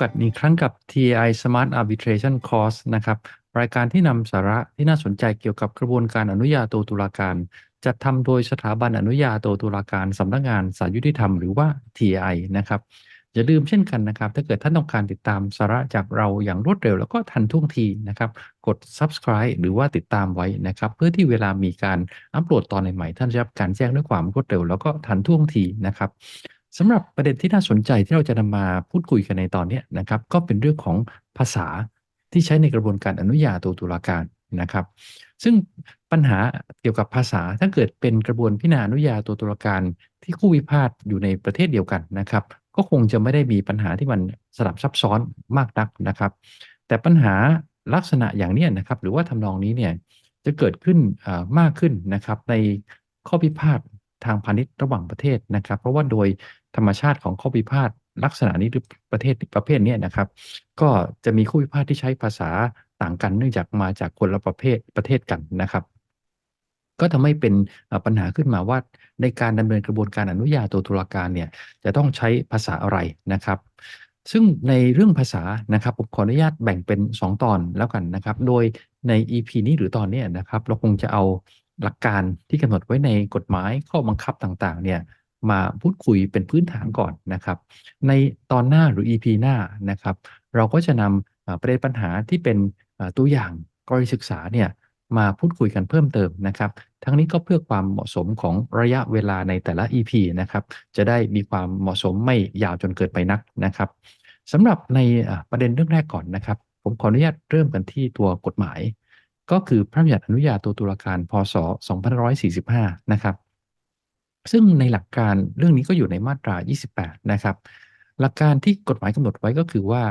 กันอีกครั้งกับ TI Smart Arbitration Course นะครับ รายการที่นำสาระที่น่าสนใจเกี่ยวกับกระบวนการอนุญาโตตุลาการ จัดทำโดยสถาบันอนุญาโตตุลาการสำนักงานศาลยุติธรรมหรือว่า TI นะครับ อย่าลืมเช่นกันนะครับ ถ้าเกิดท่านต้องการติดตามสาระจากเราอย่างรวดเร็วแล้วก็ทันท่วงทีนะครับ กด subscribe หรือว่าติดตามไว้นะครับ เพื่อที่เวลามีการอัปโหลดตอนใหม่ๆท่านจะรับการแจ้งด้วยความรวดเร็วแล้วก็ทันท่วงทีนะครับ สำหรับประเด็นที่น่าสนใจที่เราจะนำมาพูดคุยกันในตอนนี้นะครับ ก็เป็นเรื่องของภาษาที่ใช้ในกระบวนการอนุญาโตตุลาการนะครับ ซึ่งปัญหาเกี่ยวกับภาษาถ้าเกิดเป็นกระบวนพิจารณาอนุญาโตตุลาการที่คู่วิพาทอยู่ในประเทศเดียวกันนะครับ ก็คงจะไม่ได้มีปัญหาที่มันสลับซับซ้อนมากนักนะครับ แต่ปัญหาลักษณะอย่างนี้นะครับ หรือว่าทำนองนี้เนี่ยจะเกิดขึ้นมากขึ้นนะครับในข้อพิพาท ทางพาณิชย์ระหว่างประเทศนะครับ เพราะว่าโดยธรรมชาติของข้อพิพาทลักษณะนี้หรือประเทศประเภทนี้นะครับ ก็จะมีข้อพิพาทที่ใช้ภาษาต่างกันเนื่องจากมาจากคนละประเภทประเทศกันนะครับ ก็ทำให้เป็นปัญหาขึ้นมาว่าในการดำเนินกระบวนการอนุญาโตตุลาการเนี่ยจะต้องใช้ภาษาอะไรนะครับ ซึ่งในเรื่องภาษานะครับผมขออนุญาตแบ่งเป็น 2 ตอนแล้วกันนะครับ โดยใน EP นี้หรือตอนนี้นะครับ เราคงจะเอา หลักการที่กำหนดไว้ในกฎหมายข้อบังคับต่างๆเนี่ยมาพูดคุยเป็นพื้นฐานก่อนนะครับ ในตอนหน้าหรือ EP หน้านะครับ เราก็จะนำประเด็นปัญหาที่เป็นตัวอย่างกรณีศึกษาเนี่ยมาพูดคุยกันเพิ่มเติมนะครับ ทั้งนี้ก็เพื่อความเหมาะสมของระยะเวลาในแต่ละ EP นะครับ จะได้มีความเหมาะสมไม่ยาวจนเกินไปนักนะครับสำหรับในประเด็นเรื่องแรกก่อนนะครับ ผมขออนุญาตเริ่มกันที่ตัวกฎหมาย ก็คือพระบัญญัติอนุญาโตตุลาการพศ2545 นะครับ ซึ่งในหลักการเรื่องนี้ก็อยู่ในมาตรา 28 นะครับ หลักการที่กฎหมายกำหนดไว้ก็คือว่า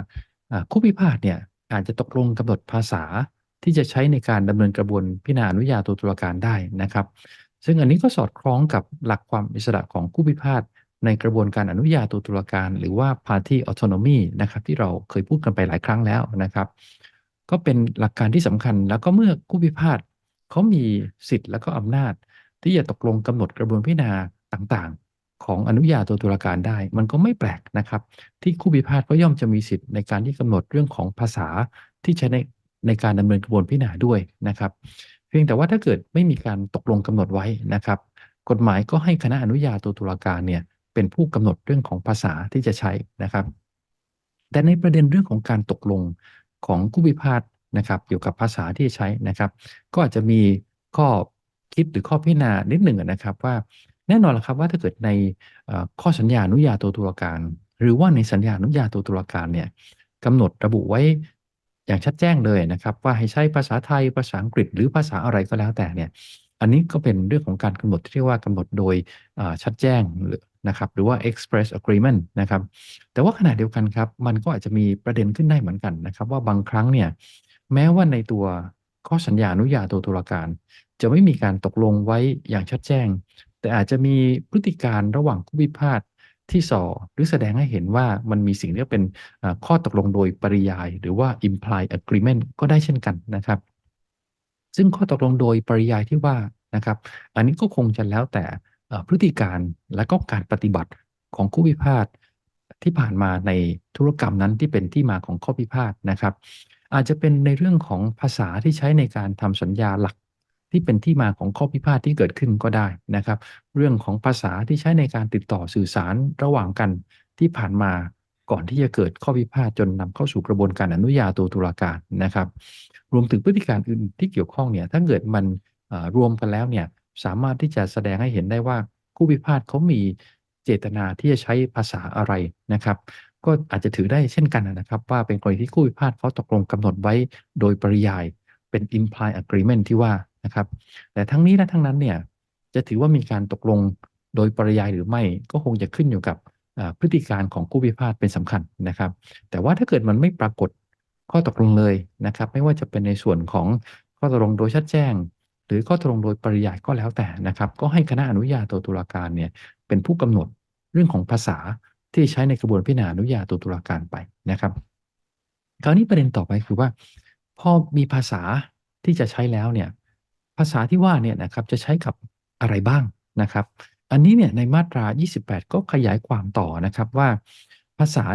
คู่พิพาทเนี่ยอาจจะตกลงกำหนดภาษาที่จะใช้ในการดำเนินกระบวนพิจารณาอนุญาโตตุลาการได้นะครับ ซึ่งอันนี้ก็สอดคล้องกับหลักความอิสระของคู่พิพาทในกระบวนการอนุญาโตตุลาการ หรือว่า party autonomy นะครับที่เราเคยพูดกันไปหลายครั้งแล้วนะครับ ก็เป็นหลักการที่สำคัญ แล้วก็เมื่อคู่พิพาทเขามีสิทธิ์และก็อำนาจ ที่จะตกลงกำหนดกระบวนพิจารณาต่างๆ ของอนุญาโตตุลาการได้ มันก็ไม่แปลกนะครับ ที่คู่พิพาทก็ย่อมจะมีสิทธิ์ในการที่กำหนดเรื่องของภาษาที่ใช้ในในการดำเนินกระบวนพิจารณาด้วยนะครับ เพียงแต่ว่าถ้าเกิดไม่มีการตกลงกำหนดไว้นะครับ กฎหมายก็ให้คณะอนุญาโตตุลาการเนี่ยเป็นผู้กำหนดเรื่องของภาษาที่จะใช้นะครับ แต่ในประเด็นเรื่องของการตกลง ของคู่พิพาทนะครับเกี่ยวกับภาษาที่ใช้นะครับ ก็อาจจะมีข้อคิดหรือข้อพิจารณานิดหนึ่งนะครับว่าแน่นอนละครับว่าถ้าเกิดในข้อสัญญาอนุญาโตตุลาการ หรือว่าในสัญญาอนุญาโตตุลาการเนี่ยกำหนดระบุไว้อย่างชัดแจ้งเลยนะครับ ว่าให้ใช้ภาษาไทยภาษาอังกฤษ หรือภาษาอะไรก็แล้วแต่เนี่ยอันนี้ก็เป็นเรื่องของการกำหนดที่เรียกว่ากำหนดโดยชัดแจ้ง นะครับหรือว่า express agreement นะครับแต่ว่าขณะเดียวกันครับ มันก็อาจจะมีประเด็นขึ้นได้เหมือนกันนะครับ ว่าบางครั้งเนี่ยแม้ว่าในตัวข้อสัญญาอนุญาโตตุลาการ จะไม่มีการตกลงไว้อย่างชัดแจ้ง แต่อาจจะมีพฤติการระหว่างผู้พิพาทที่ส่อหรือแสดงให้เห็นว่ามันมีสิ่งที่เป็นข้อตกลงโดยปริยาย หรือว่า implied agreement ก็ได้เช่นกันนะครับ ซึ่งข้อตกลงโดยปริยายที่ว่านะครับ อันนี้ก็คงจะแล้วแต่ พฤติการและก็การปฏิบัติของคู่พิพาทที่ผ่านมาในธุรกรรมนั้นที่เป็นที่มาของข้อพิพาทนะครับ อาจจะเป็นในเรื่องของภาษาที่ใช้ในการทำสัญญาหลักที่เป็นที่มาของข้อพิพาทที่เกิดขึ้นก็ได้นะครับ เรื่องของภาษาที่ใช้ในการติดต่อสื่อสารระหว่างกันที่ผ่านมาก่อนที่จะเกิดข้อพิพาทจนนำเข้าสู่กระบวนการอนุญาโตตุลาการนะครับ รวมถึงพฤติการอื่นที่เกี่ยวข้องเนี่ยถ้าเกิดมันรวมกันแล้วเนี่ย สามารถที่จะแสดงให้เห็นได้ว่าคู่พิพาทเขามีเจตนาที่จะใช้ภาษาอะไรนะครับ ก็อาจจะถือได้เช่นกันนะครับ ว่าเป็นกรณีที่คู่พิพาทเขาตกลงกำหนดไว้โดยปริยายเป็น implied agreement ที่ว่านะครับ แต่ทั้งนี้และทั้งนั้นเนี่ยจะถือว่ามีการตกลงโดยปริยายหรือไม่ก็คงจะขึ้นอยู่กับพฤติการของคู่พิพาทเป็นสำคัญนะครับ แต่ว่าถ้าเกิดมันไม่ปรากฏข้อตกลงเลยนะครับ ไม่ว่าจะเป็นในส่วนของข้อตกลงโดยชัดแจ้ง หรือข้อตกลงโดยปริยายก็แล้วแต่นะครับ ก็ให้คณะอนุญาโตตุลาการเนี่ยเป็นผู้กำหนดเรื่องของภาษาที่ใช้ในกระบวนพิจารณาอนุญาโตตุลาการไปนะครับ คราวนี้ประเด็นต่อไปคือว่า พอมีภาษาที่จะใช้แล้วเนี่ยภาษาที่ว่าเนี่ยนะครับจะใช้กับอะไรบ้างนะครับ อันนี้เนี่ยในมาตรา 28 ก็ขยายความต่อนะครับว่า ภาษา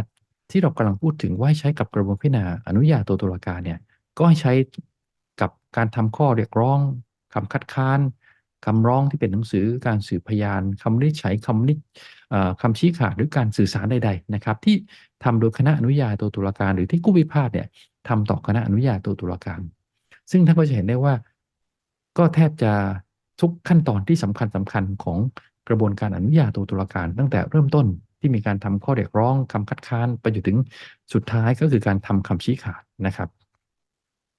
ที่เรากำลังพูดถึงว่าใช้กับกระบวนพิจารณาอนุญาโตตุลาการเนี่ยก็ให้ใช้กับการทำข้อเรียกร้อง คำคัดค้านคำร้องที่เป็นหนังสือการสืบพยานคำวินิจฉัยคำนิคำชี้ขาดหรือการสื่อสารใดๆนะครับ ที่ทำโดยคณะอนุญาโตตุลาการ หรือที่กู้พิพาทเนี่ยทำต่อคณะอนุญาโตตุลาการ ซึ่งท่านก็จะเห็นได้ว่า ก็แทบจะทุกขั้นตอนที่สำคัญสำคัญของกระบวนการอนุญาโตตุลาการ ตั้งแต่เริ่มต้นที่มีการทำข้อเรียกร้องคำคัดค้านไปจนถึงสุดท้ายก็คือการทำคำชี้ขาดนะครับ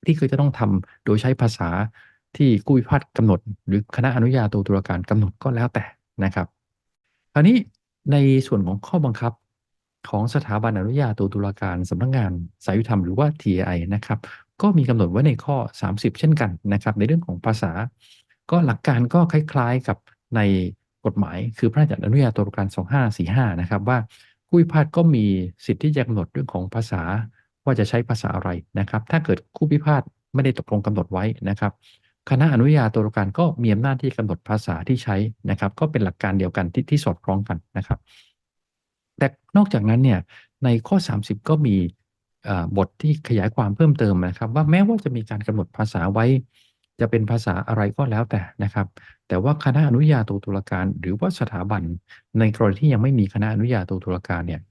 ที่คือจะต้องทำโดยใช้ภาษา ที่กู้พิพาทกำหนด หรือคณะอนุญาโตตุลาการกำหนดก็แล้วแต่นะครับคราวนี้ในส่วนของข้อบังคับของสถาบันอนุญาโตตุลาการสำนักงงานสายุธรรมหรือว่า TAI นะครับก็มีกำหนดไว้ในข้อ 30 เช่นกันนะครับ ในเรื่องของภาษา ก็หลักการก็คล้ายๆกับในกฎหมาย คือพระราชบัญญัติอนุญาโตตุลาการ 2545 นะครับว่าผู้พิพาทก็มีสิทธิ์ที่จะกำหนดเรื่องของภาษาว่าจะใช้ภาษาอะไรนะครับ ถ้าเกิดคู่พิพาทไม่ได้ตกลงกำหนดไว้นะครับ คณะอนุญาโตตุลาการก็มีอำนาจที่กำหนดภาษาที่ใช้นะครับ ก็เป็นหลักการเดียวกันที่ที่สอดคล้องกันนะครับ แต่นอกจากนั้นเนี่ยในข้อ 30 ก็มีบทที่ขยายความเพิ่มเติมนะครับ ว่าแม้ว่าจะมีการกำหนดภาษาไว้ จะเป็นภาษาอะไรก็แล้วแต่นะครับ แต่ว่าคณะอนุญาโตตุลาการ หรือว่าสถาบัน ในกรณีที่ยังไม่มีคณะอนุญาโตตุลาการเนี่ย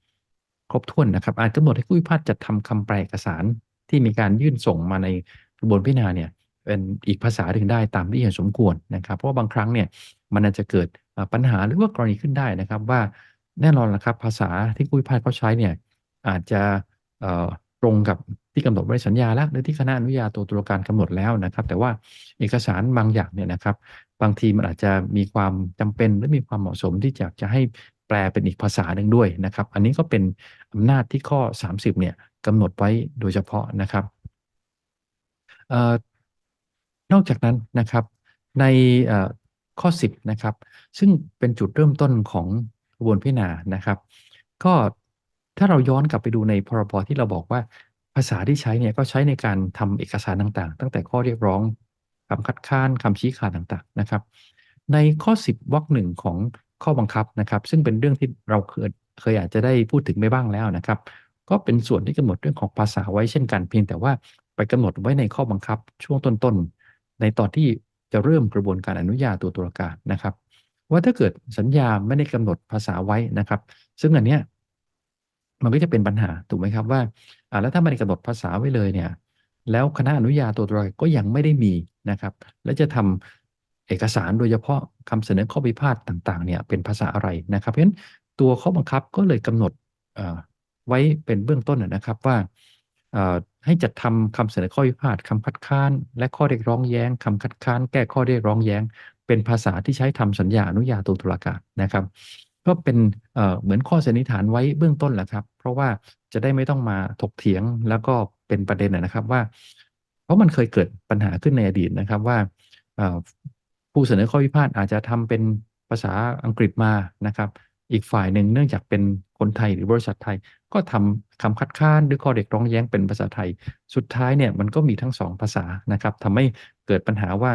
ครบถ้วนนะครับอาจกำหนดให้ผู้พิพาทจะทำคำแปลเอกสารที่มีการยื่นส่งมาในกระบวนพิจารณาเนี่ย เป็นอีกภาษาถึงได้ตามที่เห็นสมควรนะครับ เพราะาบางครั้งเนี่ยมันอาจจะเกิดปัญหาหรือว่ากรณีขึ้นได้นะครับว่าแน่นอนละครับภาษาที่ผู้พิพาทเขาใช้เนี่ยอาจจะตรงกับที่กำหนดไว้สัญญาแล้วหรือที่คณะอนุญาโตตุลาการกำหนดแล้วนะครับ แต่ว่าเอกสารบางอย่างเนี่ยนะครับ บางทีมันอาจจะมีความจำเป็นหรือมีความเหมาะสมที่จะจะให้แปลเป็นอีกภาษาหนึ่งด้วยนะครับ อันนี้ก็เป็นอำนาจที่ข้อ 30เนี่ยกำหนดไว้โดยเฉพาะนะครับ อกจากนั้นนะครับในข้อ 10นะครับซึ่งเป็นจุดเริ่มต้นของกระบวนพิจารณานะครับ ก็ถ้าเราย้อนกลับไปดูในพรบที่เราบอกว่าภาษาที่ใช้เนี่ยก็ใช้ในการทำเอกสารต่างๆ ตั้งแต่ข้อเรียกร้องคำคัดค้านคำชี้ขาดต่างๆนะครับ ในข้อ 10วรรคหนึ่งของข้อบังคับนะครับ ซึ่งเป็นเรื่องที่เราเคยเคยอาจจะได้พูดถึงไปบ้างแล้วนะครับ ก็เป็นส่วนที่กำหนดเรื่องของภาษาไว้เช่นกันเพียงแต่ว่าไปกำหนดไว้ในข้อบังคับช่วงต้นๆ ในตอนที่จะเริ่มกระบวนการอนุญาโตตุลาการนะครับ ว่าถ้าเกิดสัญญาไม่ได้กำหนดภาษาไว้นะครับ ซึ่งอันเนี้ยมันก็จะเป็นปัญหาถูกไหมครับว่าอ่าแล้วถ้าไม่ได้กำหนดภาษาไว้เลยเนี่ย แล้วคณะอนุญาโตตุลาการก็ยังไม่ได้มีนะครับ และจะทำเอกสารโดยเฉพาะคำเสนอข้อพิพาทต่างๆเนี่ยเป็นภาษาอะไรนะครับ เพราะฉะนั้นตัวข้อบังคับก็เลยกำหนดไว้เป็นเบื้องต้นนะครับว่า ให้จัดทำคำเสนอข้อพิพาทคำคัดค้าน และข้อเรียกร้องแย้งคำคัดค้าน แก้ข้อเรียกร้องแย้ง เป็นภาษาที่ใช้ทำสัญญาอนุญาโตตุลาการนะครับ ก็เป็นเหมือนข้อสันนิษฐานไว้เบื้องต้นแหละครับ เพราะว่าจะได้ไม่ต้องมาถกเถียงแล้วก็เป็นประเด็นนะครับว่า เพราะมันเคยเกิดปัญหาขึ้นในอดีตนะครับว่าผู้เสนอข้อพิพาทอาจจะทำเป็นภาษาอังกฤษมานะครับ อีกฝ่ายหนึ่งเนื่องจากเป็นคนไทยหรือบริษัทไทย ก็ทำคำคัดค้านหรือข้อเด็กร้องแย้งเป็นภาษาไทย สุดท้ายเนี่ยมันก็มีทั้งสองภาษานะครับทำให้เกิดปัญหาว่า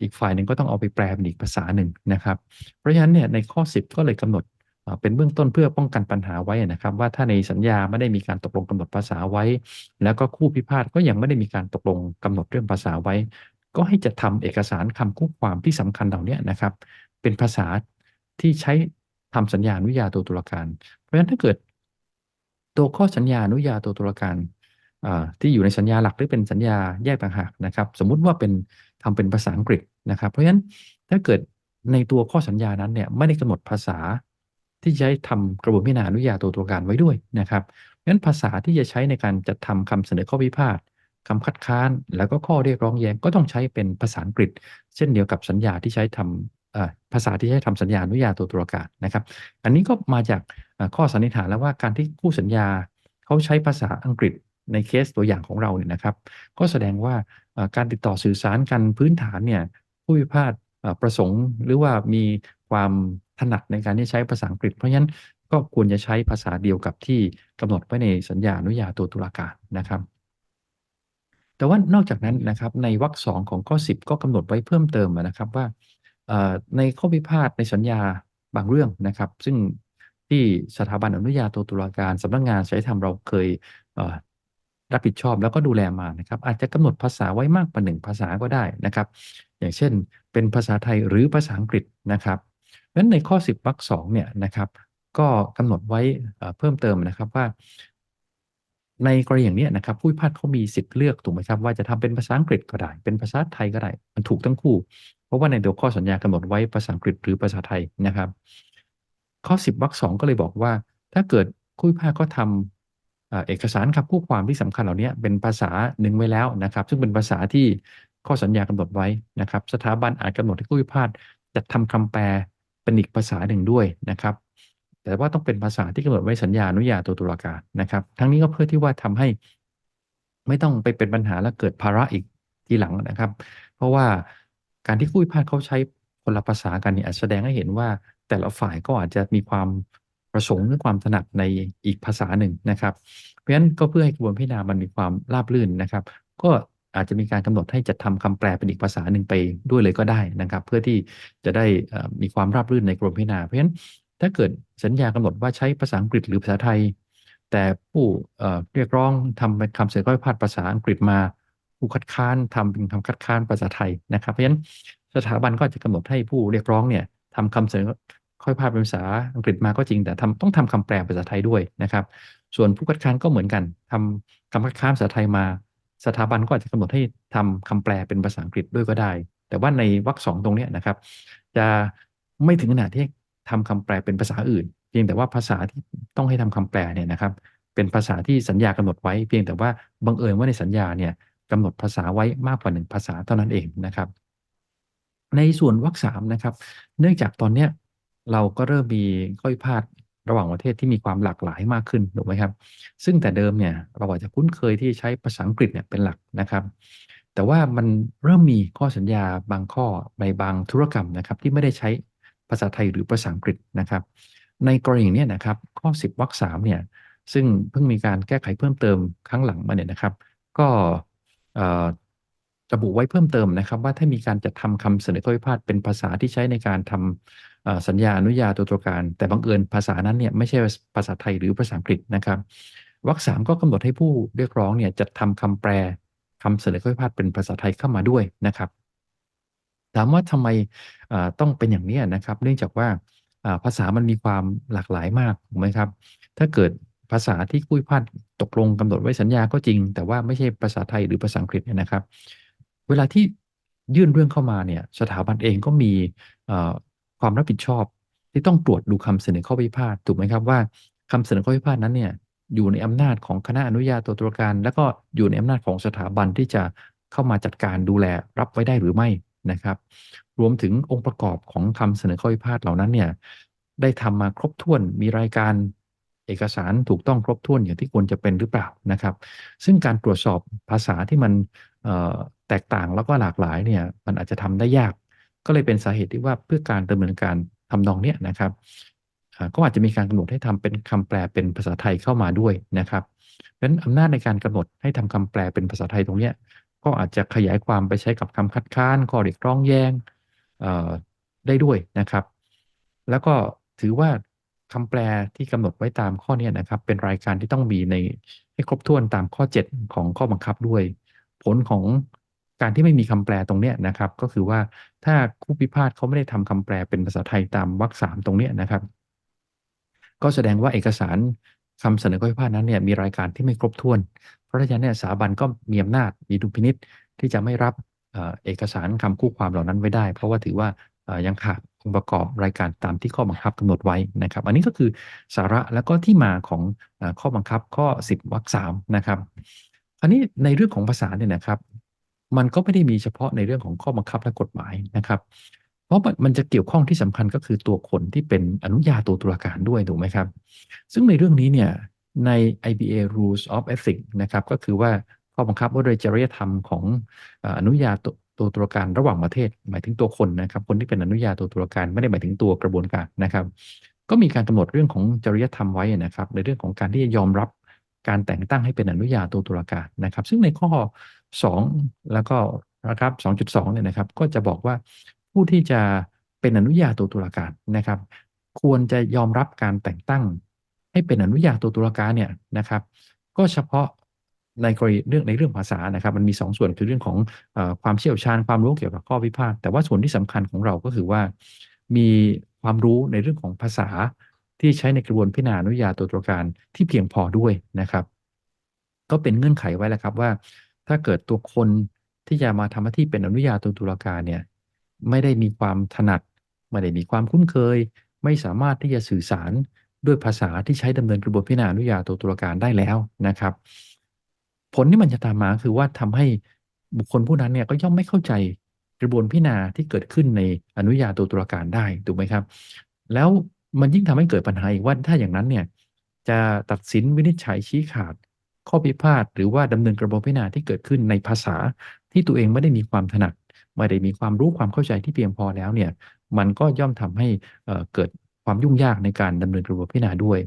อีกฝ่ายหนึ่งก็ต้องเอาไปแปลเป็นอีกภาษาหนึ่งนะครับ เพราะฉะนั้นเนี่ยในข้อ 10 ก็เลยกำหนดเป็นเบื้องต้นเพื่อป้องกันปัญหาไว้นะครับ ว่าถ้าในสัญญาไม่ได้มีการตกลงกำหนดภาษาไว้ แล้วก็คู่พิพาทก็ยังไม่ได้มีการตกลงกำหนดเรื่องภาษาไว้ ก็ให้จะทำเอกสารคำคู่ความที่สำคัญเหล่านี้นะครับ เป็นภาษาที่ใช้ ทำสัญญาอนุญาโตตุลาการ เพราะฉะนั้นถ้าเกิด ตัวข้อสัญญาอนุญาโตตุลาการที่อยู่ในสัญญาหลักหรือเป็นสัญญาแยกต่างหากนะครับ สมมุติว่าเป็นทำเป็นภาษาอังกฤษนะครับ เพราะฉะนั้นถ้าเกิดในตัวข้อสัญญานั้นเนี่ยไม่ได้กำหนดภาษาที่ใช้ทำกระบวนพิจารณาอนุญาโตตุลาการไว้ด้วยนะครับงั้นภาษาที่จะใช้ในการจัดทำคำเสนอข้อพิพาทคำคัดค้าน แล้วก็ข้อเรียกร้องแย้งก็ต้องใช้เป็นภาษาอังกฤษ เช่นเดียวกับสัญญาที่ใช้ทำ ภาษาที่ใช้ทำสัญญาอนุญาโตตุลาการนะครับ อันนี้ก็มาจากข้อสันนิษฐานแล้วว่าการที่คู่สัญญาเขาใช้ภาษาอังกฤษในเคสตัวอย่างของเราเนี่ยนะครับ ก็แสดงว่าการติดต่อสื่อสารกันพื้นฐานเนี่ยผู้พิพาทประสงค์หรือว่ามีความถนัดในการที่ใช้ภาษาอังกฤษ เพราะฉะนั้นก็ควรจะใช้ภาษาเดียวกับที่กำหนดไว้ในสัญญาอนุญาโตตุลาการนะครับ แต่ว่านอกจากนั้นนะครับในวรรคสองของข้อ 10 ก็กำหนดไว้เพิ่มเติมนะครับว่า ในข้อพิพาทในสัญญาบางเรื่องนะครับ ซึ่งที่สถาบันอนุญาโตตุลาการสำนักงานศิลธรรมเราเคยรับผิดชอบแล้วก็ดูแลมานะครับ อาจจะกำหนดภาษาไว้มากกว่าหนึ่งภาษาก็ได้นะครับ อย่างเช่น เป็นภาษาไทยหรือภาษาอังกฤษนะครับเพราะฉะนั้นในข้อ 10วรรคสองเนี่ยนะครับ ก็กำหนดไว้เพิ่มเติมนะครับว่า ในกรณีอย่างนี้นะครับผู้พิพาทเขามีสิทธิ์เลือกถูกไหมครับว่าจะทำเป็นภาษาอังกฤษก็ได้ เป็นภาษาไทยก็ได้ มันถูกทั้งคู่ เพราะว่าในตัวข้อสัญญากำหนดไว้ภาษาอังกฤษหรือภาษาไทยนะครับ ข้อ 10วรรคสองก็เลยบอกว่า ถ้าเกิดผู้พิพาทก็ทำเอกสารคำคู่ความที่สำคัญเหล่านี้เป็นภาษาหนึ่งไว้แล้วนะครับ ซึ่งเป็นภาษาที่ข้อสัญญากำหนดไว้นะครับ สถาบันอาจกำหนดให้ผู้พิพาทจัดทำคำแปลเป็นอีกภาษาหนึ่งด้วยนะครับ แต่ว่าต้องเป็นภาษาที่กำหนดไว้สัญญาอนุญาโตตุลาการนะครับ ทั้งนี้ก็เพื่อที่ว่าทำให้ไม่ต้องไปเป็นปัญหาและเกิดภาระอีกทีหลังนะครับ เพราะว่า การที่ผู้พิพาทเขาใช้คนละภาษากันเนี่ยแสดงให้เห็นว่าแต่ละฝ่ายก็อาจจะมีความประสงค์หรือความถนัดในอีกภาษาหนึ่งนะครับ เพราะฉะนั้นก็เพื่อให้กระบวนพิจารณามันมีความราบรื่นนะครับ ก็อาจจะมีการกำหนดให้จัดทำคำแปลเป็นอีกภาษาหนึ่งไปด้วยเลยก็ได้นะครับ เพื่อที่จะได้มีความราบรื่นในกระบวนพิจารณาเพราะฉะนั้นถ้าเกิดสัญญากำหนดว่าใช้ภาษาอังกฤษหรือภาษาไทย แต่ผู้เรียกร้องทำเป็นคำเสนอข้อพิพาทภาษาอังกฤษมา ผู้คัดค้านทำเป็นคำคัดค้านภาษาไทยนะครับ เพราะฉะนั้นสถาบันก็จะกำหนดให้ผู้เรียกร้องเนี่ยทำคำเสนอข้อพิพาเป็นภาษาอังกฤษมาก็จริง แต่ทำต้องทำคำแปลภาษาไทยด้วยนะครับ ส่วนผู้คัดค้านก็เหมือนกันทำคำคัดค้านภาษาไทยมา สถาบันก็อาจจะกำหนดให้ทำคำแปลเป็นภาษาอังกฤษด้วยก็ได้ แต่ว่าในวรรคสองตรงนี้นะครับ จะไม่ถึงขนาดที่ทำคำแปลเป็นภาษาอื่น เพียงแต่ว่าภาษาที่ต้องให้ทำคำแปลเนี่ยนะครับ เป็นภาษาที่สัญญากำหนดไว้ เพียงแต่ว่าบังเอิญว่าในสัญญาเนี่ย กำหนดภาษาไว้มากกว่าหนึ่งภาษาเท่านั้นเองนะครับ ในส่วนวรรคสามนะครับ เนื่องจากตอนเนี้ยเราก็เริ่มมีข้อพิพาทระหว่างประเทศที่มีความหลากหลายมากขึ้นถูกไหมครับ ซึ่งแต่เดิมเนี่ยเราอาจจะคุ้นเคยที่ใช้ภาษาอังกฤษเนี่ยเป็นหลักนะครับ แต่ว่ามันเริ่มมีข้อสัญญาบางข้อในบางธุรกรรมนะครับ ที่ไม่ได้ใช้ภาษาไทยหรือภาษาอังกฤษนะครับ ในกรณีนี้นะครับ ข้อ 10วรรคสามเนี่ยซึ่งเพิ่งมีการแก้ไขเพิ่มเติมครั้งหลังมาเนี่ยนะครับ ก็ ระบุไว้เพิ่มเติมนะครับ ว่าถ้ามีการจัดทำคำเสนอข้อพิพาทเป็นภาษาที่ใช้ในการทำสัญญาอนุญาโตตุลาการ แต่บังเอิญภาษานั้นเนี่ยไม่ใช่ภาษาไทยหรือภาษาอังกฤษนะครับวรรคสามก็กำหนดให้ผู้เรียกร้องเนี่ยจัดทำคำแปลคำเสนอข้อพิพาทเป็นภาษาไทยเข้ามาด้วยนะครับถามว่าทำไมต้องเป็นอย่างนี้นะครับ เนื่องจากว่าภาษามันมีความหลากหลายมากถูกไหมครับ ถ้าเกิด ภาษาที่คุยพัดตกลงกำหนดไว้สัญญาก็จริง แต่ว่าไม่ใช่ภาษาไทยหรือภาษาอังกฤษเนี่ยนะครับ เวลาที่ยื่นเรื่องเข้ามาเนี่ยสถาบันเองก็มีความรับผิดชอบ ที่ต้องตรวจดูคำเสนอข้อพิพาทถูกไหมครับว่าคำเสนอข้อพิพาทนั้นเนี่ยอยู่ในอำนาจของคณะอนุญาโตตุลาการ แล้วก็อยู่ในอำนาจของสถาบันที่จะเข้ามาจัดการดูแลรับไว้ได้หรือไม่นะครับ รวมถึงองค์ประกอบของคำเสนอข้อพิพาทเหล่านั้นเนี่ยได้ทำมาครบถ้วนมีรายการ เอกสารถูกต้องครบถ้วนอย่างที่ควรจะเป็นหรือเปล่านะครับ ซึ่งการตรวจสอบภาษาที่มันแตกต่างแล้วก็หลากหลายเนี่ยมันอาจจะทำได้ยาก ก็เลยเป็นสาเหตุที่ว่าเพื่อการดำเนินการทำนองเนี้ยนะครับก็อาจจะมีการกำหนดให้ทำเป็นคำแปลเป็นภาษาไทยเข้ามาด้วยนะครับเพราะฉะนั้นอำนาจในการกำหนดให้ทำคำแปลเป็นภาษาไทยตรงเนี้ยก็อาจจะขยายความไปใช้กับคำคัดค้านข้อเรียกร้องแย้งได้ด้วยนะครับ แล้วก็ถือว่า คำแปลที่กำหนดไว้ตามข้อนี้นะครับ เป็นรายการที่ต้องมีในให้ครบถ้วนตามข้อ 7 ของข้อบังคับด้วย ผลของการที่ไม่มีคำแปลตรงเนี้ยนะครับ ก็คือว่าถ้าคู่พิพาทเขาไม่ได้ทำคำแปลเป็นภาษาไทยตามวรรคสามตรงเนี้ยนะครับ ก็แสดงว่าเอกสารคำเสนอข้อพิพาทนั้นเนี่ยมีรายการที่ไม่ครบถ้วน เพราะฉะนั้นเนี่ยสถาบันก็มีอำนาจมีดุลพินิษที่จะไม่รับเอกสารคำคู่ความเหล่านั้นไว้ได้ เพราะว่าถือว่ายังขาด องค์ประกอบรายการตามที่ข้อบังคับกำหนดไว้นะครับ อันนี้ก็คือสาระแล้วก็ที่มาของข้อบังคับข้อ 10วรรคสามนะครับอันนี้ในเรื่องของภาษาเนี่ยนะครับ มันก็ไม่ได้มีเฉพาะในเรื่องของข้อบังคับและกฎหมายนะครับ เพราะมันจะเกี่ยวข้องที่สำคัญก็คือตัวคนที่เป็นอนุญาโตตุลาการด้วยถูกไหมครับ ซึ่งในเรื่องนี้เนี่ยใน IBA Rules of Ethics นะครับก็คือว่าข้อบังคับว่าโดยจริยธรรมของอนุญาโตัวตุลาการระหว่างประเทศ หมายถึงตัวคนนะครับ คนที่เป็นอนุญาโตตุลาการไม่ได้หมายถึงตัวกระบวนการนะครับ ก็มีการกำหนดเรื่องของจริยธรรมไว้นะครับ ในเรื่องของการที่จะยอมรับการแต่งตั้งให้เป็นอนุญาโตตุลาการนะครับ ซึ่งในข้อ 2 แล้วก็นะครับ 2.2 เนี่ยนะครับ ก็จะบอกว่าผู้ที่จะเป็นอนุญาโตตุลาการนะครับ ควรจะยอมรับการแต่งตั้งให้เป็นอนุญาโตตุลาการเนี่ยนะครับ ก็เฉพาะ ในกรณีเรื่องในเรื่องภาษานะครับ มันมี 2 ส่วนคือเรื่องของอความเชี่ยวชาญความรู้เกี่ยวกับข้อพิพาทแต่ว่าส่วนที่สำคัญของเราก็คือว่า มีความรู้ในเรื่องของภาษาที่ใช้ในกระบวนพิจารณาอนุญาโตตุลาการที่เพียงพอด้วยนะครับ ก็เป็นเงื่อนไขไว้แล้วครับว่า ถ้าเกิดตัวคนที่จะมาทำหน้าที่เป็นอนุญาโตตุลาการเนี่ยไม่ได้มีความถนัดไม่ได้มีความคุ้นเคย ไม่สามารถที่จะสื่อสารด้วยภาษาที่ใช้ดำเนินกระบวนพิจารณาอนุญาโตตุลาการได้แล้วนะครับ ผลที่มันจะตามมาคือว่าทำให้บุคคลผู้นั้นเนี่ยก็ย่อมไม่เข้าใจกระบวนพิจารณาที่เกิดขึ้นในอนุญาโตตุลาการได้ถูกไหมครับ แล้วมันยิ่งทำให้เกิดปัญหาอีกว่าถ้าอย่างนั้นเนี่ยจะตัดสินวินิจฉัยชี้ขาด ข้อพิพาทหรือว่าดำเนินกระบวนพิจารณาที่เกิดขึ้นในภาษาที่ตัวเองไม่ได้มีความถนัดไม่ได้มีความรู้ความเข้าใจที่เพียงพอแล้วเนี่ยมันก็ย่อมทำให้เกิดความยุ่งยากในการดำเนินกระบวนพิจารณาด้วย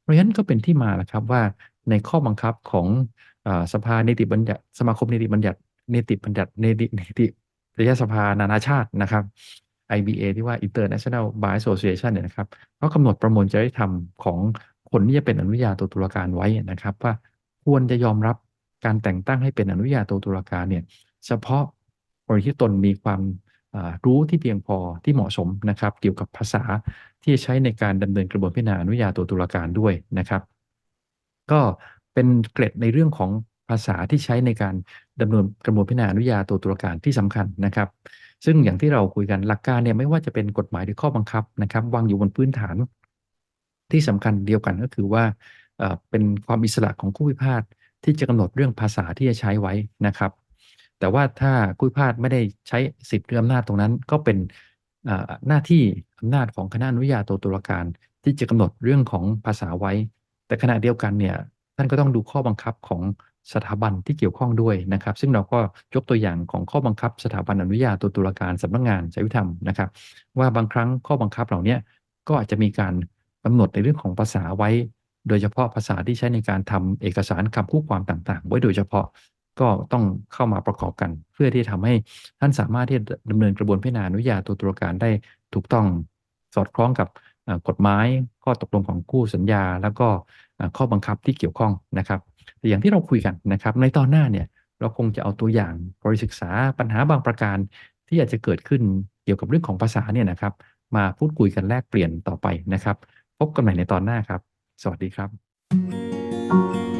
เพราะฉะนั้นก็เป็นที่มาแหละครับว่าในข้อบังคับของ สภาเนติบัญญัติสมาคมเนติบัญญัติเนติบัญญัติเนติเนติระยะสภานานาชาตินะครับ IBA ที่ว่า International Bar Association เนี่ยนะครับก็กำหนดประมวลจริยธรรมของคนที่จะเป็นอนุญาโตตุลาการไว้นะครับ ว่าควรจะยอมรับการแต่งตั้งให้เป็นอนุญาโตตุลาการเนี่ยเฉพาะกรณีที่ตนมีความรู้ที่เพียงพอที่เหมาะสมนะครับ เกี่ยวกับภาษาที่ใช้ในการดำเนินกระบวนพิจารณาอนุญาโตตุลาการด้วยนะครับ ก็ เป็นเกร็ดในเรื่องของภาษาที่ใช้ในการดำเนินกระบวนพิจารณาอนุญาโตตุลาการที่สำคัญนะครับ ซึ่งอย่างที่เราคุยกันหลักการเนี่ยไม่ว่าจะเป็นกฎหมายหรือข้อบังคับนะครับวางอยู่บนพื้นฐาน ที่สำคัญเดียวกันก็คือว่าเป็นความอิสระของผู้พิพาทที่จะกำหนดเรื่องภาษาที่จะใช้ไว้นะครับ แต่ว่าถ้าผู้พิพาทไม่ได้ใช้สิทธิ์หรืออำนาจตรงนั้น ก็เป็นหน้าที่อำนาจของคณะอนุญาโตตุลาการที่จะกำหนดเรื่องของภาษาไว้ แต่ขณะเดียวกันเนี่ย ท่านก็ต้องดูข้อบังคับของสถาบันที่เกี่ยวข้องด้วยนะครับ ซึ่งเราก็ยกตัวอย่างของข้อบังคับ สถาบันอนุญาโตตุลาการสำนักงงานจริธรรมนะครับ ว่าบางครั้งข้อบังคับเหล่านี้ก็อาจจะมีการกำหนดในเรื่องของภาษาไว้ โดยเฉพาะภาษาที่ใช้ในการทำเอกสารคำคู่ความต่าง ๆ ไว้โดยเฉพาะก็ต้องเข้ามาประกอบกัน เพื่อที่ทำให้ท่านสามารถที่จะดำเนินกระบวนพิจารณาอนุญาโตตุลาการได้ถูกต้องสอดคล้องกับกฎหมายข้อตกลงของคู่สัญญา แล้วก็ ข้อบังคับที่เกี่ยวข้องนะครับแต่อย่างที่เราคุยกันนะครับ ในตอนหน้าเนี่ยเราคงจะเอาตัวอย่างบริศึกษาปัญหาบางประการ ที่อาจจะเกิดขึ้นเกี่ยวกับเรื่องของภาษาเนี่ยนะครับ มาพูดคุยกันแลกเปลี่ยนต่อไปนะครับ พบกันใหม่ในตอนหน้าครับ สวัสดีครับ